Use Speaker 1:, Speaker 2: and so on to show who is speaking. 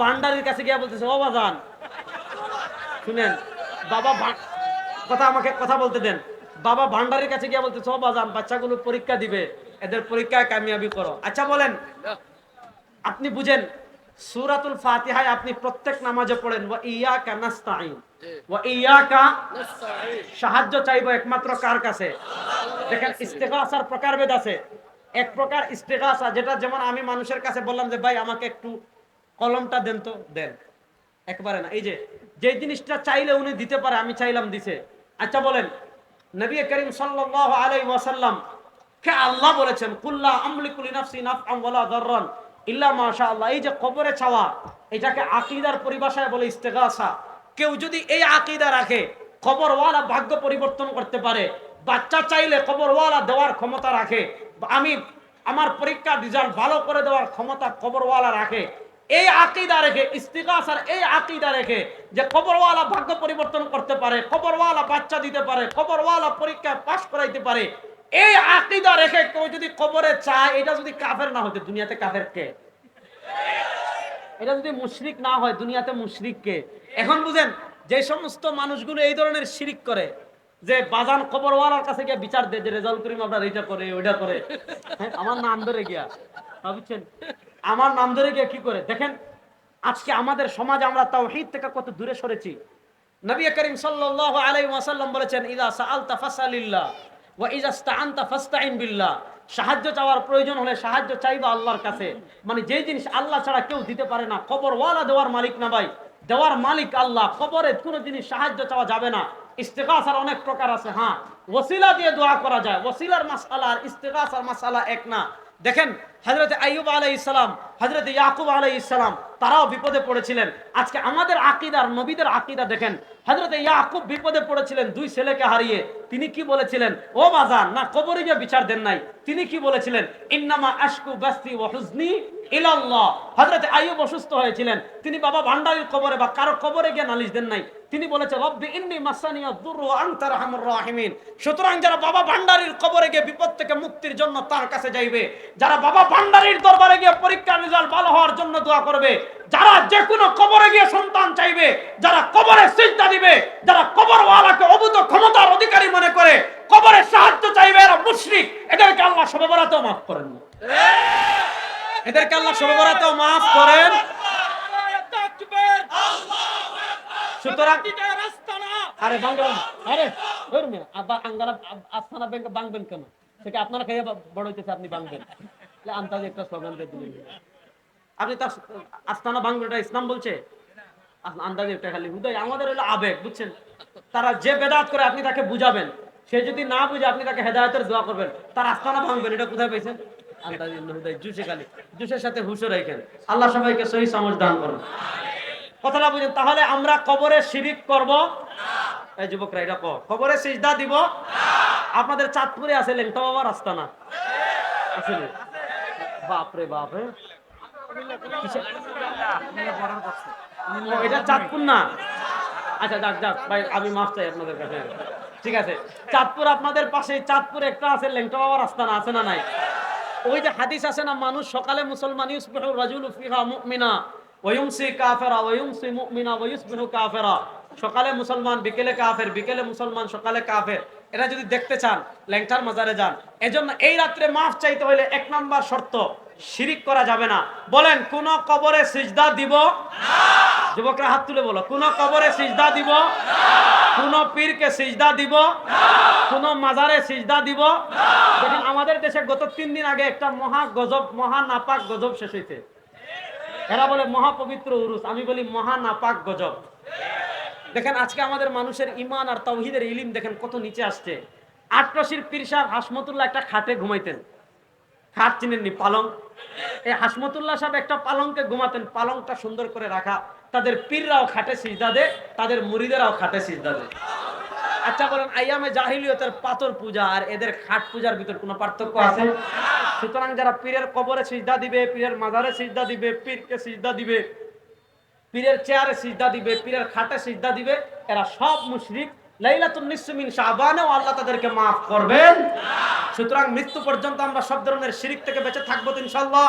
Speaker 1: ভান্ডারির কাছে গিয়ে বলতেছে, ও বাজান, শুনেন, বাবা কথা আমাকে, কথা বলতে দেন। বাবা ভান্ডারির কাছে গিয়ে বলতেছে, ও বাজান, বাচ্চাগুলো পরীক্ষা দিবে, এদের পরীক্ষায় কামিয়াবি করো। আচ্ছা বলেন, আপনি বুঝেন, সুরাতুল ফাতিহায় আপনি প্রত্যেক নামাজে পড়েন, ওয়া ইয়াকা নাস্তাইন ওয়া ইয়াকা সাহায্য চাইব একমাত্র কার কাছে? দেখেন ইস্তেগাসার প্রকারভেদ আছে। এক প্রকার ইস্তেগাসা যেটা যেমন আমি মানুষের কাছে বললাম যে, ভাই, আমাকে একটু কলমটা দেন তো, দেন। একবারে না, এই যে যে জিনিসটা চাইলে উনি দিতে পারে, আমি চাইলাম দিছে। আচ্ছা বলেন, নবী করিম সাল্লাল্লাহু আলাইহি ওয়াসাল্লাম কে আল্লাহ বলেছেন, কুল্লা আমলিকু লিনাফসি নাফআন ওয়ালা দাররান? ইল্লা মাশাআল্লাহ। এই যে কবরে চাওয়া, এটাকে আকীদার পরিভাষায় বলে ইস্তেগাসা। কেউ যদি এই আকীদা রাখে, কবরওয়ালা ভাগ্য পরিবর্তন করতে পারে। বাচ্চা চাইলে কবরওয়ালা দেওয়ার ক্ষমতা রাখে। আমি, আমার পরীক্ষা, রেজাল্ট ভালো করে দেওয়ার ক্ষমতা কবরওয়ালা রাখে। এই আকিদা রেখে ইস্তিগাসার এই আকিদা রেখে যে কবরওয়ালা ভাগ্য পরিবর্তন করতে পারে কবরওয়ালা বাচ্চা দিতে পারে কবরওয়ালা পরীক্ষায় পাশ করাইতে পারে এই আকিদা রেখে কেউ যদি কবরে চায় এটা যদি কাফের না হতে দুনিয়াতে কাফের কে? এটা যদি মুশরিক না হয় দুনিয়াতে মুশরিক কে? এখন বুঝেন যে সমস্ত মানুষগুলো এই ধরনের শিরিক করে যে বাজান কবরওয়ালার কাছে গিয়ে বিচার দেয় যে রেজাল্ট করিম আপনার এইটা করে ওইটা করে। হ্যাঁ, আমার নাম ধরে গিয়া বুঝছেন আমার নাম ধরে গিয়ে কি করে? দেখেন, আজকে আমাদের সমাজ আমরা তাওহীদ থেকে কত দূরে সরেছি। নবী করিম সাল্লাল্লাহু আলাইহি বলেছেন সাহায্য চাওয়ার প্রয়োজন হলে সাহায্য চাইবা আল্লাহর কাছে। মানে যে জিনিস আল্লাহ ছাড়া কেউ দিতে পারে না, কবরওয়ালা দেওয়ার মালিক না ভাই। দেওয়ার মালিক আল্লাহ, কবরে কোনো জিনিস সাহায্য চাওয়া যাবে না। ইস্তেগাসার অনেক প্রকার আছে হ্যাঁ। ওসিলা দিয়ে দোয়া করা যায়। ওসিলার মাসালা আর ইস্তেগাসার মাসালা এক না। দেখেন হজরত আইয়ুব আলাই ইসলাম হজরত ইয়াকুব আলাই ইসলাম তারাও বিপদে পড়েছিলেন। আজকে আমাদের আকিদার নবীদের আকিদা দেখেন হজরত ইয়াকুব বিপদে পড়েছিলেন দুই ছেলেকে হারিয়ে। তিনি কি বলেছিলেন? ও বাজান না, কবরে গিয়ে বিচার দেন নাই। তিনি কি বলেছিলেন? ইন্নামা আশকু বাস্তি ওয়া হুজনি ইলাল্লাহ। হযরত আইয়ুব অসুস্থ হয়েছিলেন। তিনি বাবা ভান্ডারির কবরে বা কারও কবরে গিয়ে নালিশ দেন নাই। তিনি বলেছে রব্বি ইন্নী মাসানিয়া দুরু আনতা আরহামুর রাহিমিন। সুতরাং যারা বাবা ভান্ডারির কবরে গিয়ে বিপদ থেকে মুক্তির জন্য তার কাছে যাইবে যারা বাবা ভান্ডারির দরবারে গিয়ে পরীক্ষার রেজাল্ট ভালো হওয়ার জন্য দোয়া করবে যারা যে কোনো কবরে গিয়ে সন্তান চাইবে যারা কবরে সিজদা দিবে যারা কবরওয়ালাকে অবুত ক্ষমতার অধিকারী মনে করে কবরে সাহায্য চাইবে এরা মুশরিক। এদেরকে আল্লাহ সবে বরাতেও মাফ করেন। না এদেরকে আল্লাহ সবে বরাতেও মাফ করেন। সুতরাং আরে বাংলা আরে আবার আঙ্গালা আস্তানা ব্যাংক বাংবেন কেন? সেটা আপনারা খেয়ে বড় হইতেছে আপনি বাংবেন। আন্তাজে একটা স্লোগান দিয়ে দিলেন। আপনি তার আস্তানা বাংলাটা ইসলাম বলছে? আন্দাজে একটা খালি হুদাই আমাদের হলো আবেগ বুঝছেন? তারা যে বেদাত করে আপনি তাকে বুঝাবেন সে যদি না বুঝে আপনি তাকে হেদায়তের দোয়া করবেন তার আস্তানা ভাঙবেন এটা কোথায় পেয়েছেন আন্দাজে জুসে খালি। জুসের সাথে হুশো রাখেন। আল্লাহ সবাইকে সহি সমঝ দান করুন। কথাটা বুঝেন তাহলে আমরা কবরে শিরিক করব? এই যুবকরা এটা কবরে সিজদা দিব? আপনাদের চাঁদপুরে আছে লেংটা বাবার আস্তানা আছে নি? বাপরে বাপরে ও, এটা চাঁদপুর না? আচ্ছা যাক যাক ভাই আমি মাফ চাই আপনাদের কাছে। ঠিক আছে চাঁদপুর আপনাদের পাশে চাঁদপুর একটা আছে লেংটা বাবার আস্তানা আছে না নাই? ওই যে হাদিস আছে না মানুষ সকালে মুসলমান ইউসবিহু রাজুলু ফিহা মুমিনা। ওয়ুমসি কাফেরা ওয়ুমসি মুমিনা ওয়ুসবিহু কাফেরা সকালে মুসলমান, বিকেলে কাফের, বিকেলে মুসলমান, সকালে কাফের। এটা যদি দেখতে চান, ল্যাংটার মাজারে যান, এজন্য এই রাত্রে মাফ চাইতে হইলে এক নাম্বার শর্ত, শিরিক করা যাবে না। বলেন, কোন কবরে সিজদা দিব যুবকরা হাত তুলে বলো, কোন কবরে সিজদা দিব কোন পীরকে সিজদা দিব কোন মাজারে সিজদা দিব আমাদের দেশে গত তিন দিন আগে একটা মহা গজব, মহা নাপাক গজব শেষ হয়েছে এরা বলে মহাপবিত্র উরুস, আমি বলি মহা নাপাক গজব। দেখেন, আজকে আমাদের মানুষের ইমান আর তাওহিদের ইলিম দেখেন কত নিচে আসছে। আটরশির পীরসার হাসমতুল্লাহ একটা খাটে ঘুমাইতেন। খাট চিনেননি, পালং? এই হাসমতুল্লাহ সাহেব একটা পালংকে ঘুমাতেন, পালংটা সুন্দর করে রাখা। তাদের পীররাও খাটে সিজদা দে তাদের মুরিদেরাও খাটে সিজদা দে আচ্ছা বলেন, আইয়ামে জাহিলিয়তের পাথর পূজা আর এদের খাট পূজার ভিতর কোনো পার্থক্য আছে? সুতরাং যারা পীরের কবরে সিজদা দিবে, পীরের মাজারে সিজদা দিবে, পীরকে সিজদা দিবে, পীরের চেয়ারে সিজদা দিবে, পীরের খাটে সিজদা দিবে, এরা সব মুশরিক। লাইলাতুন নিসমিন শাবানেও আল্লাহ তাদেরকে মাফ করবেন। সুতরাং মৃত্যু পর্যন্ত আমরা সব ধরনের শিরিক থেকে বেঁচে থাকব ইনশাআল্লাহ।